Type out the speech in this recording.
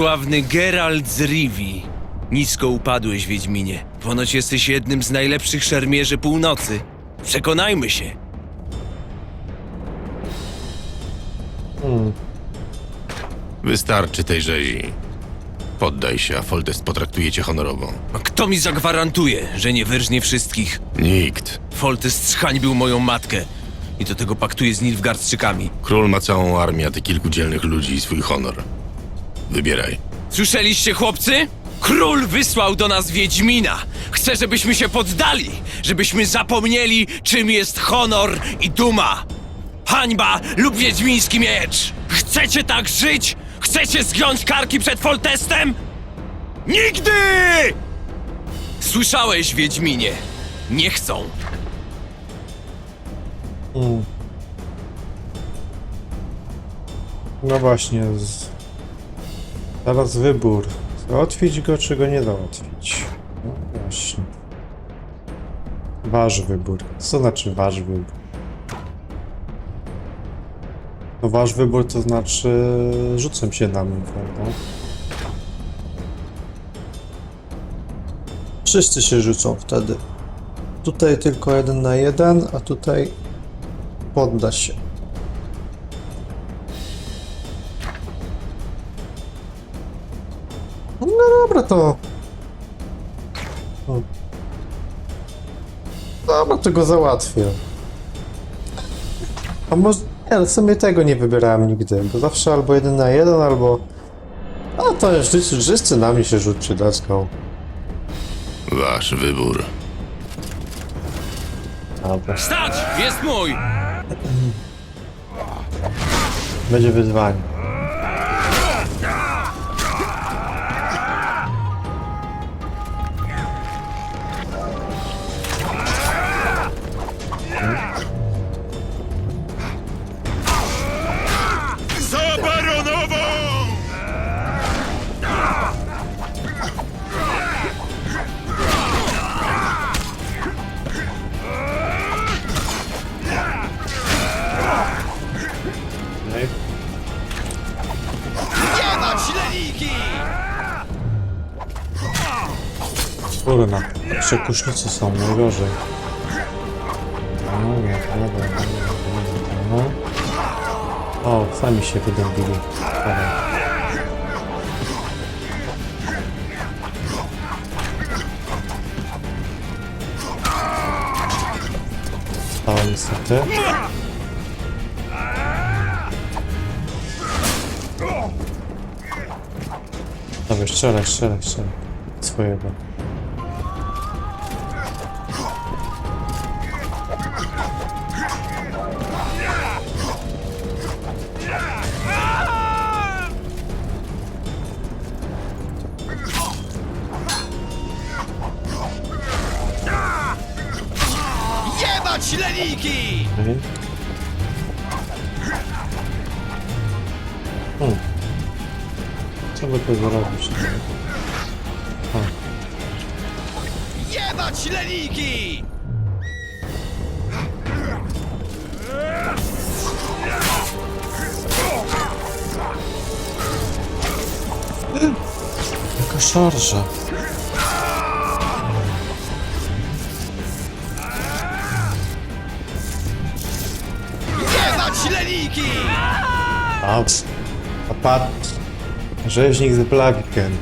sławny Geralt z Rivi. Nisko upadłeś, Wiedźminie. Ponoć jesteś jednym z najlepszych szermierzy północy. Przekonajmy się. Wystarczy tej rzezi. Poddaj się, a Foltest potraktuje cię honorowo. A Kto mi zagwarantuje, że nie wyrżnie wszystkich? Nikt. Foltest zhańbił moją matkę. I do tego paktuje z Nilfgaardczykami. Król ma całą armię, a ty kilku dzielnych ludzi i swój honor. Wybieraj. Słyszeliście, chłopcy? Król wysłał do nas Wiedźmina. Chce, żebyśmy się poddali, żebyśmy zapomnieli, czym jest honor i duma. Hańba lub wiedźmiński miecz. Chcecie tak żyć? Chcecie zgiąć karki przed Foltestem? Nigdy! Słyszałeś, Wiedźminie. Nie chcą. No właśnie. Z... Teraz wybór. Załatwić go, czy go nie załatwić? No właśnie. Wasz wybór. Co znaczy wasz wybór? No wasz wybór to znaczy rzucam się na mnie, prawda? Wszyscy się rzucą wtedy. Tutaj tylko jeden na jeden, a tutaj podda się. No dobra, to. O. Dobra, to go załatwię. A może. Nie, ale w sumie tego nie wybierałem nigdy, bo zawsze albo jeden na jeden, albo. A to już wszyscy na mnie się rzuci, let's go. Wasz wybór. Dobra. Stać! Jest mój! Będzie wyzwanie. Kurna, przekusznicy są najgorzej. No, nie, dobra, dobra, dobra. O, sami się wydębili. Dobra. O, niestety. Dobra, strzelaj, strzelaj, strzelaj. Swojego. Jebać leniki! Okej. Hmm. Co by tu zrobić? O, Jebać leniki! jaka szarża. Jebać leniki! A, a patrz. Rzeźnik z Blaviken.